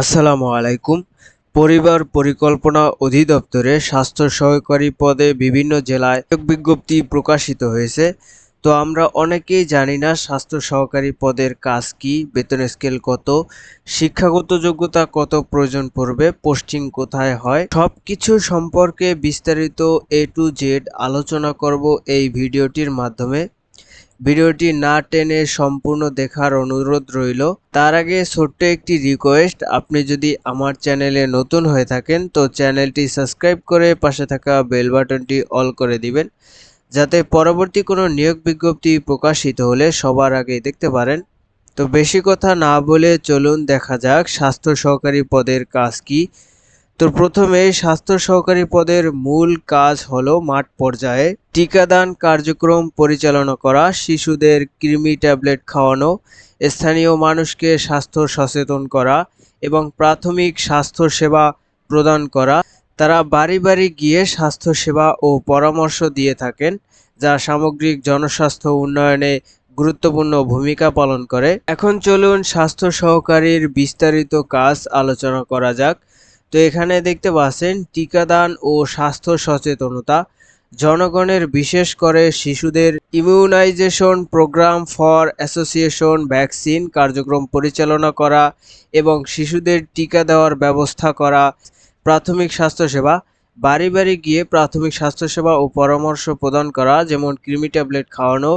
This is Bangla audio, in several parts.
আসসালামু আলাইকুম। পরিবার পরিকল্পনা অধিদপ্তরে স্বাস্থ্য সহকারী পদে বিভিন্ন জেলায় বিজ্ঞপ্তি প্রকাশিত হয়েছে। তো আমরা অনেকেই জানি না স্বাস্থ্য সহকারী পদের কাজ কি, বেতন স্কেল কত, শিক্ষাগত যোগ্যতা কত প্রয়োজন পড়বে, পোস্টিং কোথায় হয়, সবকিছু সম্পর্কে বিস্তারিত এ টু জেড আলোচনা করব এই ভিডিওটির মাধ্যমে। ভিডিওটি না টেনে সম্পূর্ণ দেখার অনুরোধ রইল। তার আগে ছোট্ট একটি রিকোয়েস্ট আপনি যদি আমার চ্যানেলে নতুন হয়ে থাকেন, তো চ্যানেলটি সাবস্ক্রাইব করে পাশে থাকা বেল বাটনটি অল করে দিবেন, যাতে পরবর্তী কোনো নিয়োগ বিজ্ঞপ্তি প্রকাশিত হলে সবার আগে দেখতে পারেন। তো বেশি কথা না বলে চলুন দেখা যাক স্বাস্থ্য সহকারী পদের কাজ কি। তো প্রথমে স্বাস্থ্য সহকারী পদের মূল কাজ হলো মাঠ পর্যায়ে টিকাদান কার্যক্রম পরিচালনা করা, শিশুদের কৃমি ট্যাবলেট খাওয়ানো, স্থানীয় মানুষকে স্বাস্থ্য সচেতন করা এবং প্রাথমিক স্বাস্থ্য সেবা প্রদান করা। তারা বাড়ি বাড়ি গিয়ে স্বাস্থ্য সেবা ও পরামর্শ দিয়ে থাকেন, যা সামগ্রিক জনস্বাস্থ্য উন্নয়নে গুরুত্বপূর্ণ ভূমিকা পালন করে। এখন চলুন স্বাস্থ্য সহকারীর বিস্তারিত কাজ আলোচনা করা যাক। তো এখানে দেখতে পাচ্ছেন, টিকাদান ও স্বাস্থ্য সচেতনতা জনগণের বিশেষ করে শিশুদের immunization programme for association vaccine কার্যক্রম পরিচালনা করা এবং শিশুদের টিকা দেওয়ার ব্যবস্থা করা, প্রাথমিক স্বাস্থ্যসেবা, বাড়ি বাড়ি গিয়ে প্রাথমিক স্বাস্থ্যসেবা ও পরামর্শ প্রদান করা, যেমন কৃমি ট্যাবলেট খাওয়ানো,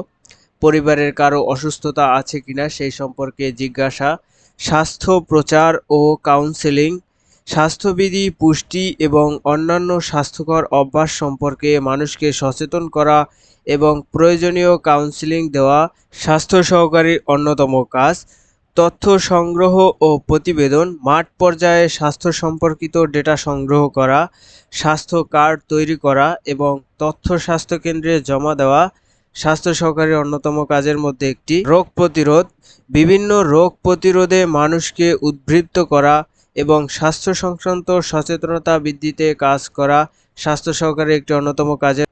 পরিবারের কারও অসুস্থতা আছে কিনা সেই সম্পর্কে জিজ্ঞাসা, স্বাস্থ্য প্রচার ও কাউন্সেলিং স্বাস্থ্যবিধি, পুষ্টি এবং অন্যান্য স্বাস্থ্যকর অভ্যাস সম্পর্কে মানুষকে সচেতন করা এবং প্রয়োজনীয় কাউন্সেলিং দেওয়া স্বাস্থ্য সহকারীর অন্যতম কাজ। তথ্য সংগ্রহ ও প্রতিবেদন, মাঠ পর্যায়ে স্বাস্থ্য সম্পর্কিত ডেটা সংগ্রহ করা, স্বাস্থ্য কার্ড তৈরি করা এবং তথ্য স্বাস্থ্য কেন্দ্রে জমা দেওয়া স্বাস্থ্য সহকারীর অন্যতম কাজের মধ্যে একটি। রোগ প্রতিরোধ, বিভিন্ন রোগ প্রতিরোধে মানুষকে উদ্বৃত্ত করা এবং স্বাস্থ্য সংক্রান্ত সচেতনতা বৃদ্ধিতে কাজ করা স্বাস্থ্য সহকারে একটি অন্যতম কাজের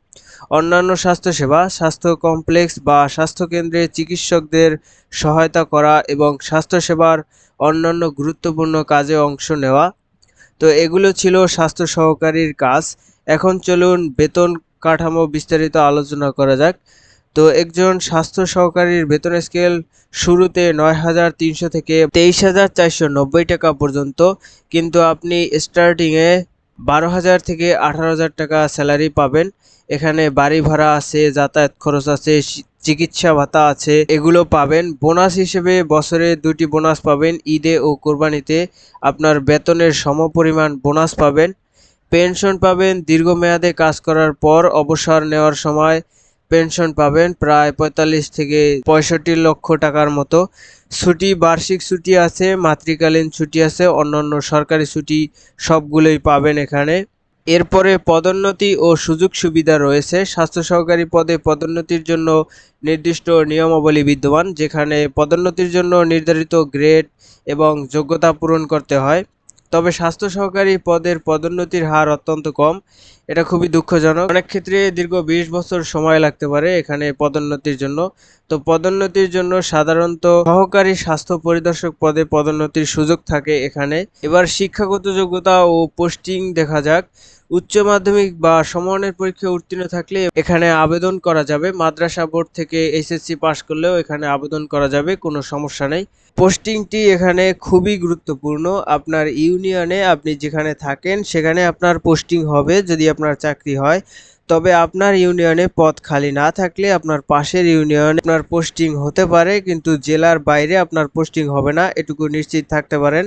অন্যান্য স্বাস্থ্যসেবা, স্বাস্থ্য কমপ্লেক্স বা স্বাস্থ্যকেন্দ্রে চিকিৎসকদের সহায়তা করা এবং স্বাস্থ্যসেবার অন্যান্য গুরুত্বপূর্ণ কাজে অংশ নেওয়া। তো এগুলো ছিল স্বাস্থ্য সহকারীর কাজ। এখন চলুন বেতন কাঠামো বিস্তারিত আলোচনা করা যাক। তো একজন স্বাস্থ্য সহকারীর বেতন স্কেল শুরুতে নয় হাজার তিনশো থেকে তেইশ হাজার চারশো নব্বই টাকা পর্যন্ত, কিন্তু আপনি স্টার্টিংয়ে বারো হাজার থেকে আঠারো হাজার টাকা স্যালারি পাবেন। এখানে বাড়ি ভাড়া আছে, যাতায়াত খরচ আছে, চিকিৎসা ভাতা আছে, এগুলো পাবেন। বোনাস হিসেবে বছরে দুটি বোনাস পাবেন, ঈদে ও কোরবানিতে আপনার বেতনের সমপরিমাণ বোনাস পাবেন। পেনশন পাবেন, দীর্ঘমেয়াদে কাজ করার পর অবসর নেওয়ার সময় পেনশন পাবেন প্রায় পঁয়তাল্লিশ থেকে পঁয়ষট্টি লক্ষ টাকার মতো। ছুটি, বার্ষিক ছুটি আছে, মাতৃকালীন ছুটি আছে, অন্যান্য সরকারি ছুটি সবগুলোই পাবেন এখানে। এরপরে পদোন্নতি ও সুযোগ সুবিধা রয়েছে। স্বাস্থ্য সহকারী পদে পদোন্নতির জন্য নির্দিষ্ট নিয়মাবলী বিদ্যমান, যেখানে পদোন্নতির জন্য নির্ধারিত গ্রেড এবং যোগ্যতা পূরণ করতে হয়। তবে স্বাস্থ্য সহকারী পদের পদোন্নতির হার অত্যন্ত কম। এটা খুবই দুঃখজনক। অনেক ক্ষেত্রে দীর্ঘ বিশ বছর সময় লাগতে পারে এখানে পদোন্নতির জন্য। তো পদোন্নতির জন্য সাধারণত সহকারী স্বাস্থ্য পরিদর্শক পদে পদোন্নতির সুযোগ থাকে এখানে। এবার শিক্ষাগত যোগ্যতা ও পোস্টিং দেখা যাক। উচ্চ মাধ্যমিক বা সমমানের পরীক্ষায় উত্তীর্ণ থাকলে এখানে আবেদন করা যাবে। মাদ্রাসা বোর্ড থেকে এসএসসি পাশ করলেও এখানে আবেদন করা যাবে, কোনো সমস্যা নেই। পোস্টিংটি এখানে খুবই গুরুত্বপূর্ণ। আপনার ইউনিয়নে আপনি যেখানে থাকেন, সেখানে আপনার পোস্টিং হবে যদি আপনার চাকরি হয়। তবে আপনার ইউনিয়নে পদ খালি না থাকলে আপনার পাশের ইউনিয়নে আপনার পোস্টিং হতে পারে, কিন্তু জেলার বাইরে আপনার পোস্টিং হবে না। এটুকু নিশ্চিত থাকতে পারেন।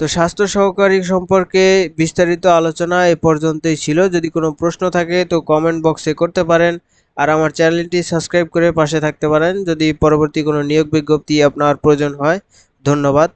তো স্বাস্থ্য সহকারী সম্পর্কে বিস্তারিত আলোচনা এ পর্যন্তই ছিল। যদি কোনো প্রশ্ন থাকে তো কমেন্ট বক্সে করতে পারেন। আর আমার চ্যানেলটি সাবস্ক্রাইব করে পাশে থাকতে পারেন। যদি পরবর্তী কোনো নিয়োগ বিজ্ঞপ্তি আপনার প্রয়োজন হয়, ধন্যবাদ।